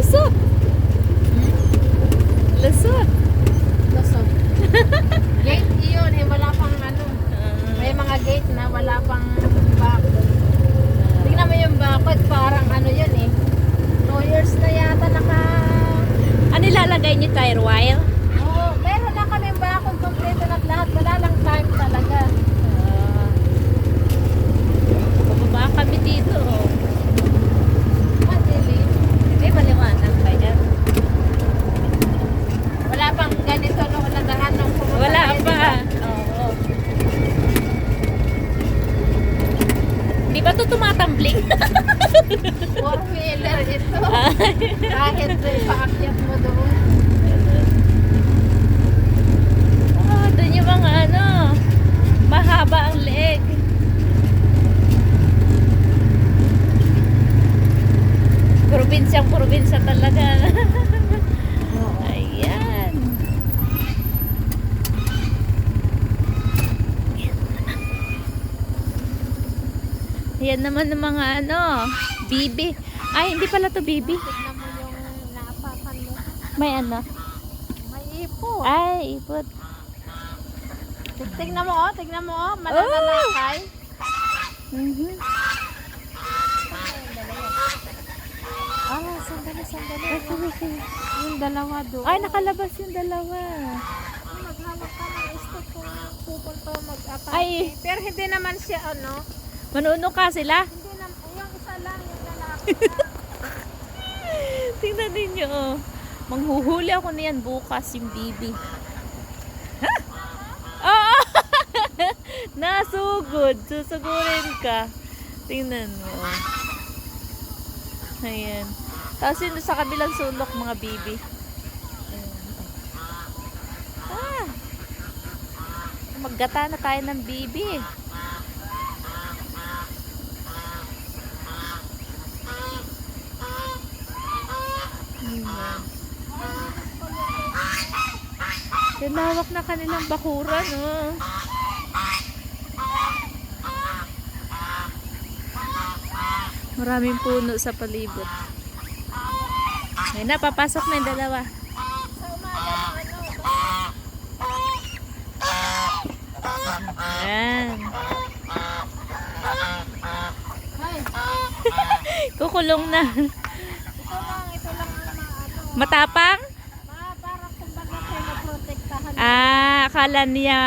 Lusot. Lusot. Lusot. gate yun eh, wala pang ano. May mga gate na wala pang back. Tingnan mo yung bakod, parang ano yun eh. Two years na yata naka... Ano ilalagay niyo tire wire? Oo, meron na kami bakod kompleto na lahat. Wala lang time talaga. Uh, Bababa kami dito. Oh. Madilim. May maliwanag ba yan? Wala pang ganito nung nagaan nung pumunta Wala tayo, pa. diba? Oo. Di ba ito tumatambling? Four Kahit paakyat mo doon. oh, doon yung mga ano, mahaba ang leeg. Probinsyang probinsya talaga. Ayan. Ayan naman ng mga ano, bibi. Ay, hindi pala to bibi. Tignan mo yung napakan mo. May ano? May ipo. Ay, ipot. Tig- Tignan mo oh, tignan mo oh. Malalalakay. Mhm. Ah, sandali, sandali. Ay, sige. Yung dalawa doon. Ay, nakalabas yung dalawa. Maghawak ka ng stick kung pupunta mag-atake. Ay. Pero hindi naman siya ano. Manuno ka sila? Hindi naman, yung isa lang. Tingnan ninyo. oh. Manghuhuli ako niyan bukas yung bibi. Ha? Oo! Nasugod. Susugurin ka. Tingnan mo. oh. Ayan. Tapos yun sa kabilang sulok mga bibi. Ah! Maggata na tayo ng bibi. Lawak na kanilang bakuran, oh. Maraming puno sa palibot. Ngayon na, papasok na yung dalawa. Ayan. Ay, Kukulong na. ito lang, ito lang ang mga ano. Matapang? Pinoprotektahan. Ah, akala niya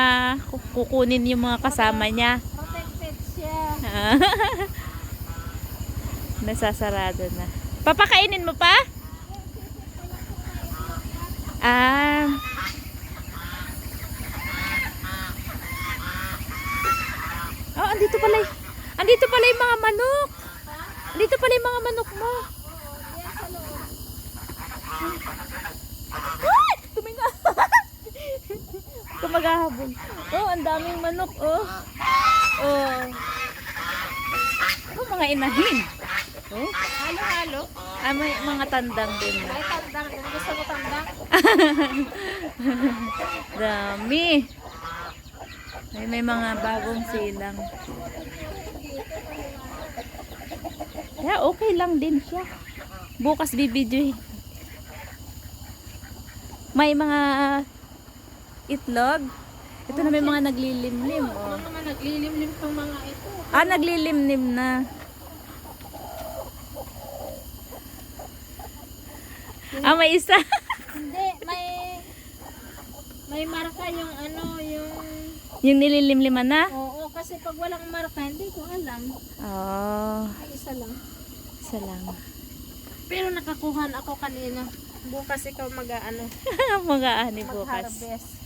ku- kukunin yung mga kasama niya. Protected siya. Ah. Nasasarado na. Papakainin mo pa? Ah. Oh, andito pala. Andito pala yung mga manok. Andito pala yung mga manok mo. Ay! Tuminga. Tumagahabol. Oh, ang daming manok, oh. Oh. Oh, mga inahin. Oh. Halo-halo. Ah, may mga tandang din. Ay, tandang. Kung gusto mo tandang. Dami. Ay, may mga bagong silang. Yeah, okay lang din siya. Bukas bibidyo eh. May mga itlog. Ito na may mga naglilimlim. Ano Oh. naman naglilimlim tong mga ito. Ah, naglilimlim na. Ah, may isa. Hindi, may may marka yung ano, yung yung nililimliman na. Oo, kasi pag walang marka, hindi ko alam. Oh, Ay, isa lang. isa lang. Pero nakakuhan ako kanina. Bukas ikaw mag-ano, mga ani bukas. mag-harvest.